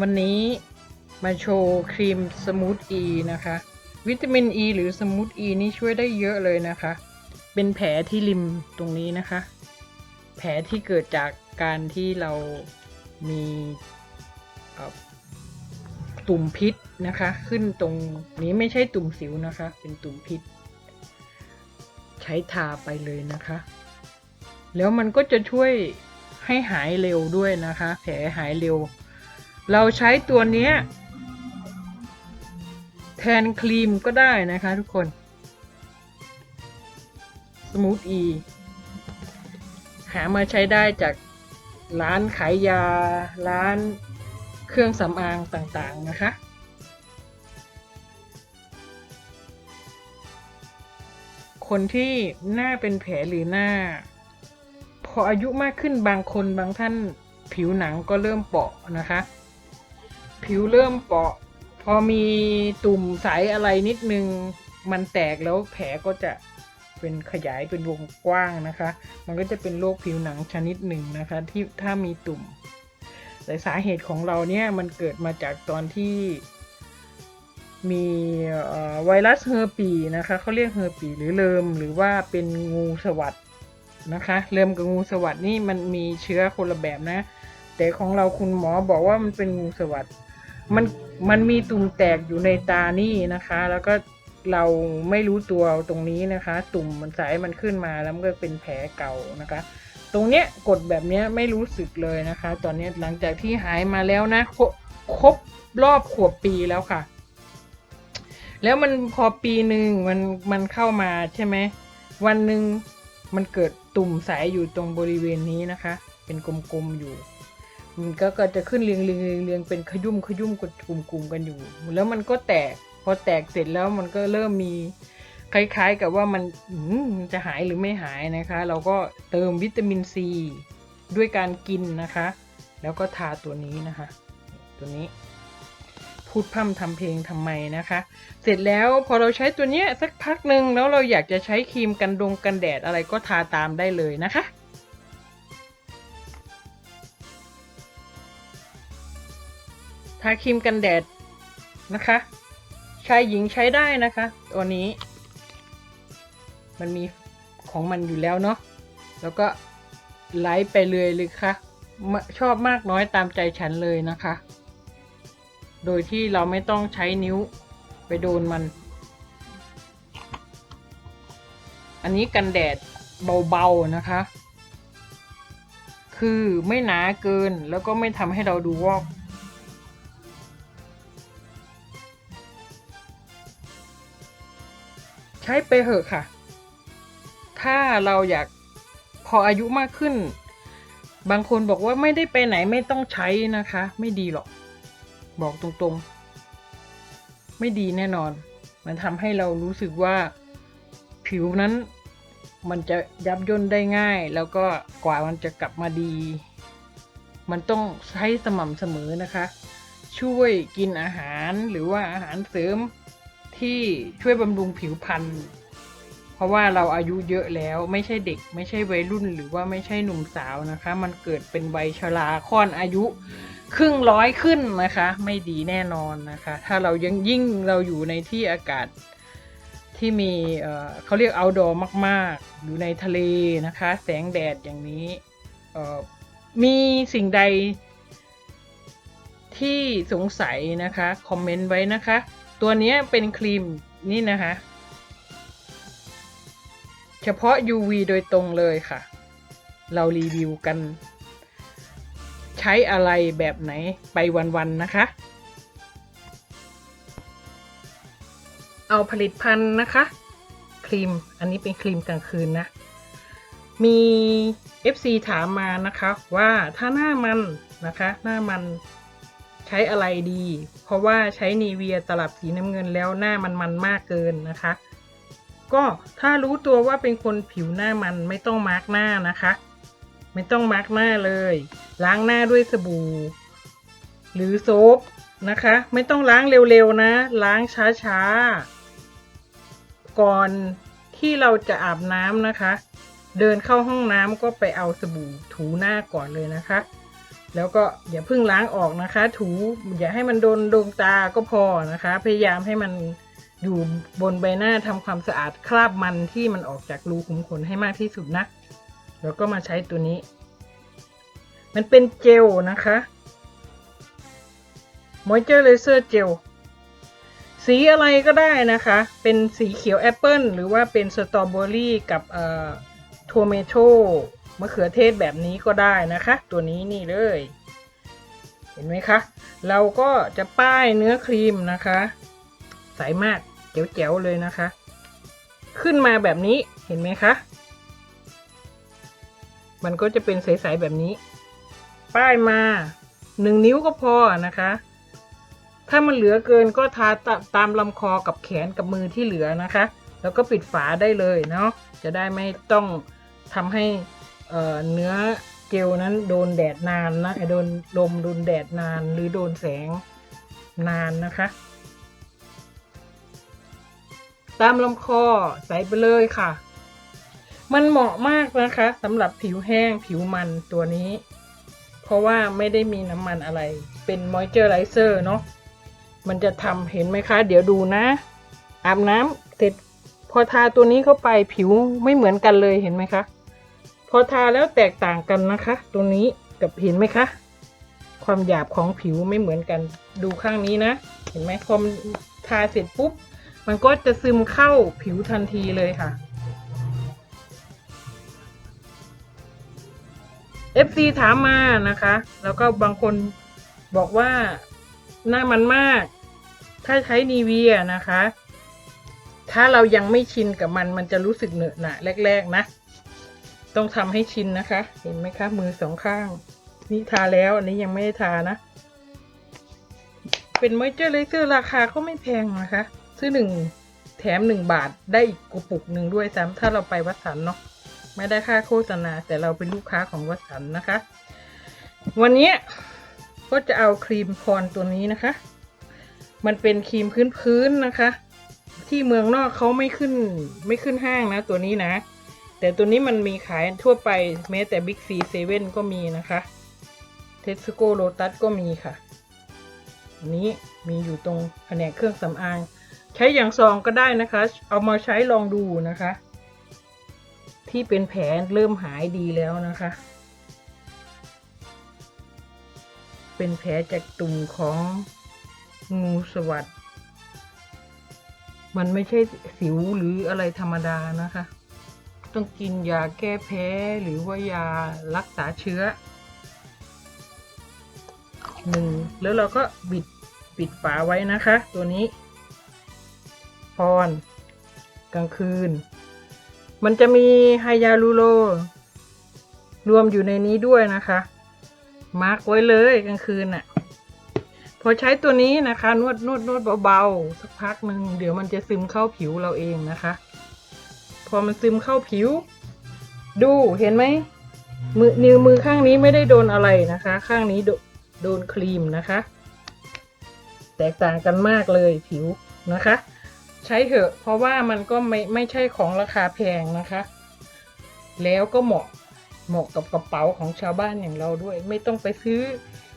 วันนี้มาโชว์ครีมสมูทอีนะคะ วิตามินอ e ีหรือสมูทอีนี่ช่วยได้เยอะเลยนะคะ เป็นแผลที่ริมตรงนี้นะคะ แผลที่เกิดจากการที่เรามีตุ่มพิษนะคะ ขึ้นตรงนี้ไม่ใช่ตุ่มสิวนะคะ เป็นตุ่มพิษ ใช้ทาไปเลยนะคะ แล้วมันก็จะช่วยให้หายเร็วด้วยนะคะ แผลหายเร็ว เราใช้ตัวเนี้ยแทนครีมก็ได้นะคะทุกคน สมูทอีหามาใช้ได้จากร้านขายยา ร้านเครื่องสำอางต่างๆนะคะ คนที่หน้าเป็นแผลหรือหน้า พออายุมากขึ้นบางคนบางท่านผิวหนังก็เริ่มเปราะนะคะ ผิวเริ่มเปราะ พอมีตุ่มใสอะไรนิดนึง มันแตกแล้วแผลก็จะเป็นขยายเป็นวงกว้างนะคะ มันก็จะเป็นโรคผิวหนังชนิดหนึ่งนะคะที่ถ้ามีตุ่มแต่สาเหตุของเราเนี่ยมันเกิดมาจากตอนที่มีไวรัสเฮอร์ปีนะคะเขาเรียกเฮอร์ปีหรือเลิมหรือว่าเป็นงูสวัสดนะคะเลิมกับงูสวัสดนี่มันมีเชื้อคนละแบบนะ แต่ของเราคุณหมอบอกว่ามันเป็นงูสวัสด มันมันมีตุ่มแตกอยู่ในตานี่นะคะ แล้วก็เราไม่รู้ตัวตรงนี้นะคะ ตุ่มมันสายมันขึ้นมาแล้วมันก็เป็นแผลเก่านะคะ ตรงเนี้ยกดแบบเนี้ยไม่รู้สึกเลยนะคะ ตอนเนี้ยหลังจากที่หายมาแล้วนะครบครบรอบขวบปีแล้วค่ะ แล้วมันพอปีหนึ่งมันมันเข้ามาใช่ไหมวันหนึ่งมันเกิดตุ่มใสอยู่ตรงบริเวณนี้นะคะ เป็นกลมๆอยู่ มันก็จะขึ้นเรียงเรียงเรียงเรียงเป็นขยุ่มขยุ่มกดกลุ่มๆกันอยู่ แล้วมันก็แตก พอแตกเสร็จแล้วมันก็เริ่มมีคล้ายๆกับว่ามันมันจะหายหรือไม่หายนะคะ เราก็เติมวิตามินซีด้วยการกินนะคะ แล้วก็ทาตัวนี้นะคะ ตัวนี้ พูดพร่ำทำเพลงทำไมนะคะ เสร็จแล้วพอเราใช้ตัวเนี้ยสักพักหนึ่งแล้วเราอยากจะใช้ครีมกันดงกันแดดอะไรก็ทาตามได้เลยนะคะ ทาครีมกันแดดนะคะชายหญิงใช้ได้นะคะ ตัวนี้ มันมีของมันอยู่แล้วเนาะแล้วก็ไลฟ์ไปเลยเลยค่ะมะชอบมากน้อยตามใจฉันเลยนะคะ โดยที่เราไม่ต้องใช้นิ้วไปโดนมัน อันนี้กันแดดเบาๆนะคะ คือไม่หนาเกินแล้วก็ไม่ทำให้เราดูวอก ใช้ไปเหอะค่ะ ถ้าเราอยากพออายุมากขึ้น บางคนบอกว่าไม่ได้ไปไหนไม่ต้องใช้นะคะ ไม่ดีหรอก บอกตรงๆ ไม่ดีแน่นอน มันทำให้เรารู้สึกว่าผิวนั้นมันจะยับย่นได้ง่าย แล้วก็กว่ามันจะกลับมาดี มันต้องใช้สม่ำเสมอนะคะ ช่วยกินอาหารหรือว่าอาหารเสริม ที่ช่วยบำรุงผิวพรรณเพราะว่าเราอายุเยอะแล้วไม่ใช่เด็ก ไม่ใช่วัยรุ่นหรือว่าไม่ใช่หนุ่มสาวนะคะ มันเกิดเป็นวัยชราค่อนอายุครึ่งร้อยขึ้นนะคะ ไม่ดีแน่นอนนะคะ ถ้าเรายังยิ่งเราอยู่ในที่อากาศที่มีเเขาเรียก outdoor มาก ๆ อยู่ในทะเลนะคะ แสงแดดอย่างนี้มีสิ่งใดที่สงสัยนะคะ คอมเมนต์ไว้นะคะ ตัวนี้เป็นครีมนี่นะคะ เฉพาะ UV โดยตรงเลยค่ะ เรารีวิวกัน ใช้อะไรแบบไหนไปวัน ๆ นะคะ เอาผลิตภัณฑ์นะคะ ครีมอันนี้เป็นครีมกลางคืนนะ มี FC ถามมานะคะว่าถ้าหน้ามันนะคะ หน้ามัน ใช้อะไรดี เพราะว่าใช้นีเวียตลับสีน้ำเงินแล้วหน้ามันมันมากเกินนะคะ ก็ถ้ารู้ตัวว่าเป็นคนผิวหน้ามันไม่ต้องมาร์กหน้านะคะ ไม่ต้องมาร์กหน้าเลย ล้างหน้าด้วยสบู่ หรือโซฟนะคะ ไม่ต้องล้างเร็วๆนะ ล้างช้าๆ ก่อนที่เราจะอาบน้ำนะคะ เดินเข้าห้องน้ำก็ไปเอาสบู่ถูหน้าก่อนเลยนะคะ แล้วก็อย่าเพิ่งล้างออกนะคะ ถูอย่าให้มันโดนดวงตาก็พอนะคะ พยายามให้มันอยู่บนใบหน้าทำความสะอาดคราบมันที่มันออกจากรูขุมขนให้มากที่สุดนะ แล้วก็มาใช้ตัวนี้ มันเป็นเจลนะคะ Moisturizer Gel สีอะไรก็ได้นะคะ เป็นสีเขียวแอปเปิลหรือว่าเป็นสตรอเบอรี่กับเอ่อโทเมโต มะเขือเทศแบบนี้ก็ได้นะคะ ตัวนี้นี่เลย เห็นไหมคะ เราก็จะป้ายเนื้อครีมนะคะ ใสมากเจ๋วๆเลยนะคะ ขึ้นมาแบบนี้เห็นไหมคะ มันก็จะเป็นใสๆแบบนี้ ป้ายมาหนึ่งนิ้วก็พอนะคะ ถ้ามันเหลือเกินก็ทาตาตามลำคอกับแขนกับมือที่เหลือนะคะ แล้วก็ปิดฝาได้เลยเนาะจะได้ไม่ต้องทำให้ เเนื้อเจลนั้นโดนแดดนานนะโดนลมโดนแดดนานหรือโดนแสงนานนะคะ ตามลำคอใส่ไปเลยค่ะ มันเหมาะมากนะคะสำหรับผิวแห้งผิวมันตัวนี้ เพราะว่าไม่ได้มีน้ำมันอะไร เป็นมอยเจอร์ไรเซอร์เนาะมันจะทำเห็นไหมคะ เดี๋ยวดูนะ อาบน้ำเสร็จพอทาตัวนี้เข้าไปผิวไม่เหมือนกันเลยเห็นไหมคะ อทาแล้วแตกต่างกันนะคะตัวนี้กับเห็นไหมคะ ความหยาบของผิวไม่เหมือนกันดูข้างนี้นะ เห็นไหมพอมันทาเสร็จปุ๊บ มันก็จะซึมเข้าผิวทันทีเลยค่ะ FC ถามมานะคะ แล้วก็บางคนบอกว่าหน้ามันมาก ถ้าใช้นีเวียนะคะ ถ้าเรายังไม่ชินกับมันมันจะรู้สึกเหนอะหนะแรก ๆ นะ ต้องทำให้ชินนะคะ เห็นไหมคะ มือสองข้าง นี่ทาแล้ว อันนี้ยังไม่ได้ทานะ เป็นมอยเจอร์เลเซอร์ราคาก็ไม่แพงนะคะ ซื้อหนึ่งแถมหนึ่งบาทได้อีกกระปุกหนึ่งด้วยซ้ำถ้าเราไปวัดสันเนาะไม่ได้ค่าโฆษณา แต่เราเป็นลูกค้าของวัดสันนะคะ วันนี้ก็จะเอาครีมพรตัวนี้นะคะ มันเป็นครีมพื้นๆนะคะ ที่เมืองนอกเขาไม่ขึ้นไม่ขึ้นห้างนะตัวนี้นะ แต่ตัวนี้มันมีขายทั่วไปแม้แต่ Big C 7ก็มีนะคะเทสโก้โ t ตัสก็มีค่ะอันนี้มีอยู่ตรงแผนกเครื่องสำอาง ใช้อย่างซองก็ได้นะคะ เอามาใช้ลองดูนะคะ ที่เป็นแผลเริ่มหายดีแล้วนะคะ เป็นแผลจากตุ่มของงูสวัสดมันไม่ใช่สิวหรืออะไรธรรมดานะคะ ต้องกินยาแก้แพ้หรือว่ายารักษาเชื้อหนึ่งแล้วเราก็บิดปิดฝาไว้นะคะ ตัวนี้ พร กลางคืน มันจะมีไฮยาลูโรรวมอยู่ในนี้ด้วยนะคะ มาร์กไว้เลยกลางคืนน่ะ พอใช้ตัวนี้นะคะ นวดนวดนวดเบาๆ สักพักหนึ่งเดี๋ยวมันจะซึมเข้าผิวเราเองนะคะ อมันซึมเข้าผิว ดูเห็นไหมมือนิ้วมือข้างนี้ไม่ได้โดนอะไรนะคะ ข้างนี้โดโดนครีมนะคะ แตกต่างกันมากเลยผิวนะคะ ใช้เถอะ เพราะว่ามันก็ไม่ไม่ใช่ของราคาแพงนะคะ แล้วก็เหมาะเหมาะกับกระเป๋าของชาวบ้านอย่างเราด้วย ไม่ต้องไปซื้อ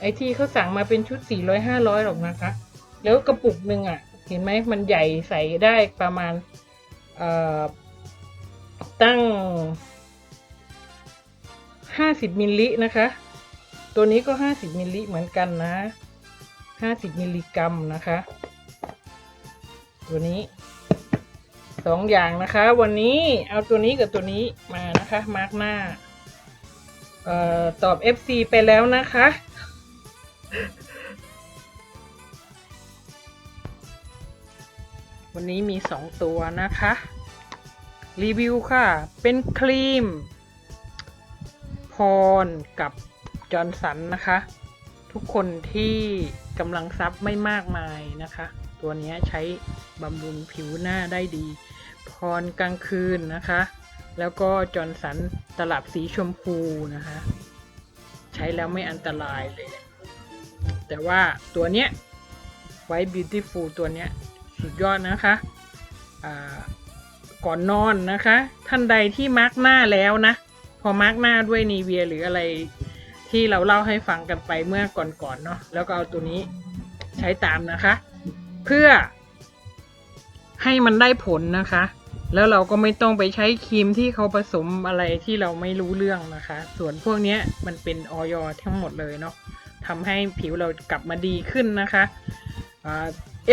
ไอที่เขาสั่งมาเป็นชุด 400 500 หรอกนะคะ แล้วกระปุกหนึ่งอะ่ะ เห็นไหมมันใหญ่ใส่ได้ประมาณเอ่อ ตั้ง 50มิลลินะคะ ตัวนี้ก็ 50มิลลิเหมือนกันนะ 50มิลลิกรัมนะคะ ตัวนี้สองอย่างนะคะ วันนี้เอาตัวนี้กับตัวนี้มานะคะ มาร์กหน้าเอ่อตอบ FC ไปแล้วนะคะ วันนี้มีสองตัวนะคะ รีวิวค่ะ เป็นครีม พรกับจอร์นสันนะคะ ทุกคนที่กำลังซับไม่มากมายนะคะ ตัวนี้ใช้บำรุงผิวหน้าได้ดี พรกลางคืนนะคะ แล้วก็จอร์นสันตลับสีชมพูนะคะ ใช้แล้วไม่อันตรายเลย แต่ว่าตัวเนี้ยไว้ beautiful ตัวเนี้ยสุดยอดนะคะ อ่า ก่อนนอนนะคะ ท่านใดที่มาร์กหน้าแล้วนะ พอมาร์กหน้าด้วยนีเวียหรืออะไรที่เราเล่าให้ฟังกันไปเมื่อก่อนๆเนาะแล้วก็เอาตัวนี้ใช้ตามนะคะ เพื่อให้มันได้ผลนะคะ แล้วเราก็ไม่ต้องไปใช้ครีมที่เขาผสมอะไรที่เราไม่รู้เรื่องนะคะ ส่วนพวกนี้มันเป็นออยทั้งหมดเลยเนาะทำให้ผิวเรากลับมาดีขึ้นนะคะเอ่า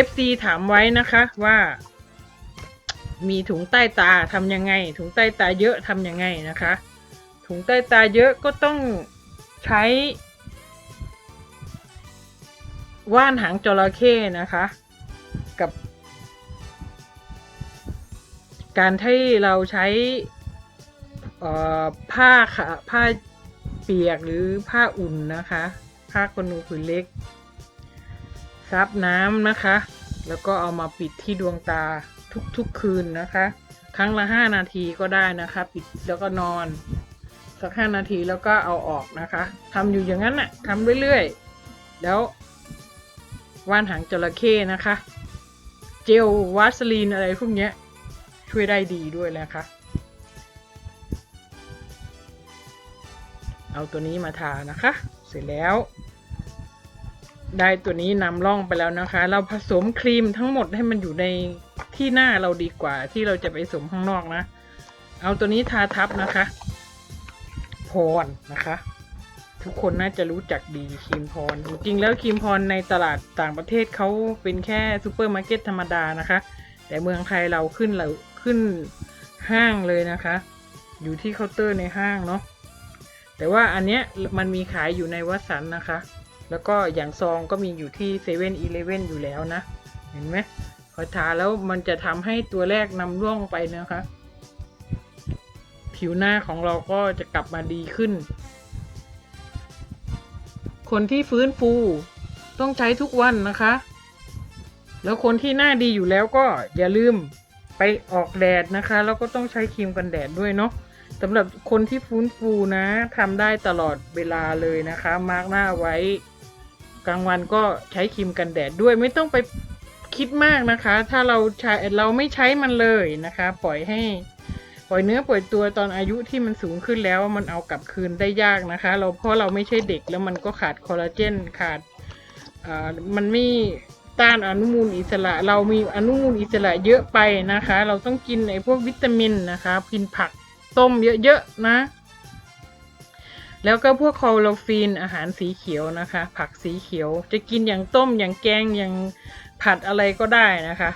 FC ถามไว้นะคะว่า มีถุงใต้ตาทำยังไง ถุงใต้ตาเยอะทำยังไงนะคะ ถุงใต้ตาเยอะก็ต้องใช้ว่านหางจระเข้นะคะ กับ การที่เราใช้ผ้าค่ะผ้าเปียกหรือผ้าอุ่นนะคะ ผ้าขนหนูผืนเล็ก ซับน้ำนะคะ แล้วก็เอามาปิดที่ดวงตา ทุกๆคืนนะคะ ครั้งละห้านาทีก็ได้นะคะ ปิดแล้วก็นอน สักห้านาทีแล้วก็เอาออกนะคะทำอยู่อย่างนั้นน่ะทำเรื่อยๆ แล้วว่านหางจระเข้นะคะ เจลวาสลีนอะไรพวกเนี้ยช่วยได้ดีด้วยนะคะเอาตัวนี้มาทานะคะ เสร็จแล้ว ได้ตัวนี้นำร่องไปแล้วนะคะ เราผสมครีมทั้งหมดให้มันอยู่ใน ที่หน้าเราดีกว่าที่เราจะไปผสมข้างนอกนะ เอาตัวนี้ทาทับนะคะ พรนะคะ ทุกคนน่าจะรู้จักดีครีมพร จริงๆแล้วครีมพรในตลาดต่างประเทศเขาเป็นแค่ซูเปอร์มาร์เก็ตธรรมดานะคะ แต่เมืองไทยเราขึ้นเราขึ้นห้างเลยนะคะ อยู่ที่เคาน์เตอร์ในห้างเนาะแต่ว่าอันเนี้ยมันมีขายอยู่ในวัสันนะคะ แล้วก็อย่างซองก็มีอยู่ที่เซเว่นอีเลเว่นอยู่แล้วนะ เห็นไหม พอทาแล้วมันจะทำให้ตัวแรกนำร่องไปนะคะ ผิวหน้าของเราก็จะกลับมาดีขึ้น คนที่ฟื้นฟูต้องใช้ทุกวันนะคะ แล้วคนที่หน้าดีอยู่แล้วก็อย่าลืมไปออกแดดนะคะ แล้วก็ต้องใช้ครีมกันแดดด้วยเนาะสำหรับคนที่ฟื้นฟูนะทำได้ตลอดเวลาเลยนะคะ มาร์กหน้าไว้ กลางวันก็ใช้ครีมกันแดดด้วยไม่ต้องไป คิดมากนะคะ ถ้าเราใช้เราไม่ใช้มันเลยนะคะ ปล่อยให้ ปล่อยเนื้อปล่อยตัวตอนอายุที่มันสูงขึ้นแล้วมันเอากลับคืนได้ยากนะคะ เราเพราะเราไม่ใช่เด็กแล้วมันก็ขาดคอลลาเจนขาดมันไม่ต้านอนุมูลอิสระ เรามีอนุมูลอิสระเยอะไปนะคะ เราต้องกินไอ้พวกวิตามินนะคะกินผักต้มเยอะๆนะ แล้วก็พวกคลอโรฟินอาหารสีเขียวนะคะ ผักสีเขียว จะกินอย่างต้มอย่างแกงอย่าง ผัดอะไรก็ได้นะคะ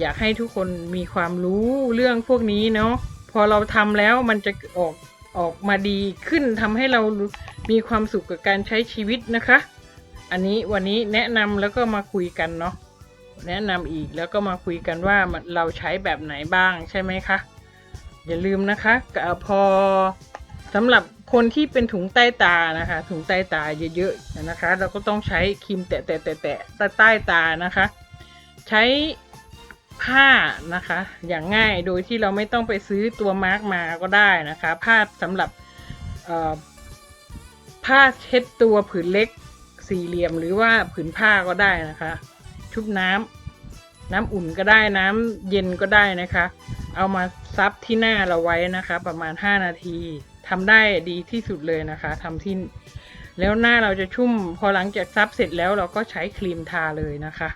อยากให้ทุกคนมีความรู้เรื่องพวกนี้เนาะพอเราทำแล้วมันจะออกออกมาดีขึ้นทำให้เรามีความสุขกับการใช้ชีวิตนะคะ อันนี้วันนี้แนะนำแล้วก็มาคุยกันเนาะแนะนำอีกแล้วก็มาคุยกันว่าเราใช้แบบไหนบ้างใช่ไหมคะอย่าลืมนะคะ พอสำหรับ คนที่เป็นถุงใต้ตานะคะ ถุงใต้ตาเยอะๆนะคะ เราก็ต้องใช้ครีมแตะแตะแตะแตะใต้ตานะคะ ใช้ผ้านะคะ อย่างง่ายโดยที่เราไม่ต้องไปซื้อตัวมาร์กมาก็ได้นะคะ ผ้าสำหรับผ้าเช็ดตัวผืนเล็กสี่เหลี่ยมหรือว่าผืนผ้าก็ได้นะคะ ชุบน้ำน้ำอุ่นก็ได้น้ำเย็นก็ได้นะคะ เอามาซับที่หน้าเราไว้นะคะ ประมาณ 5 นาที ทำได้ดีที่สุดเลยนะคะทำที่แล้วหน้าเราจะชุ่มพอหลังจากซับเสร็จแล้วเราก็ใช้ครีมทาเลยนะคะ